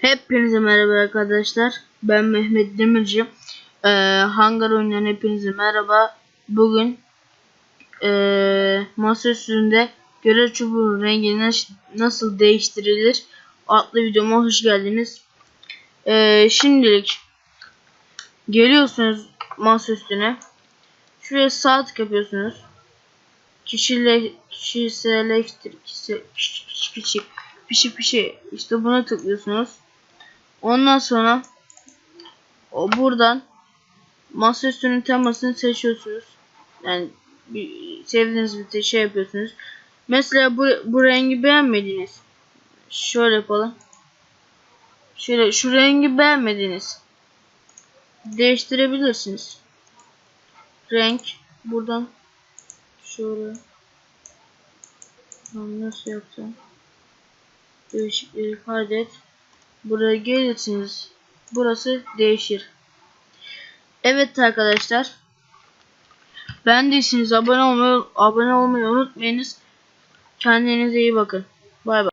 Hepinize merhaba arkadaşlar. Ben Mehmet Demirci. Ee, Hangar oyunlarına hepinize merhaba. Bugün ee, masa üstünde görev çubuğunun rengini naş- nasıl değiştirilir adlı videoma hoş geldiniz. Ee, şimdilik geliyorsunuz masa üstüne. Şuraya sağ tık yapıyorsunuz. Kişile, kişiselleştir, kişi, kişi, kişi, kişi, pişi işte buna tıklıyorsunuz. Ondan sonra o buradan masaüstünün temasını seçiyorsunuz. Yani bir, sevdiğiniz bir şey yapıyorsunuz. Mesela bu, bu rengi beğenmediniz. Şöyle yapalım. Şöyle şu rengi beğenmediniz. Değiştirebilirsiniz. Renk buradan şöyle nasıl yapacağım? Değişikliği kaydet. Buraya gelirsiniz. Burası değişir. Evet arkadaşlar. Beğendiyseniz abone olmayı abone olmayı unutmayınız. Kendinize iyi bakın. Bay bay.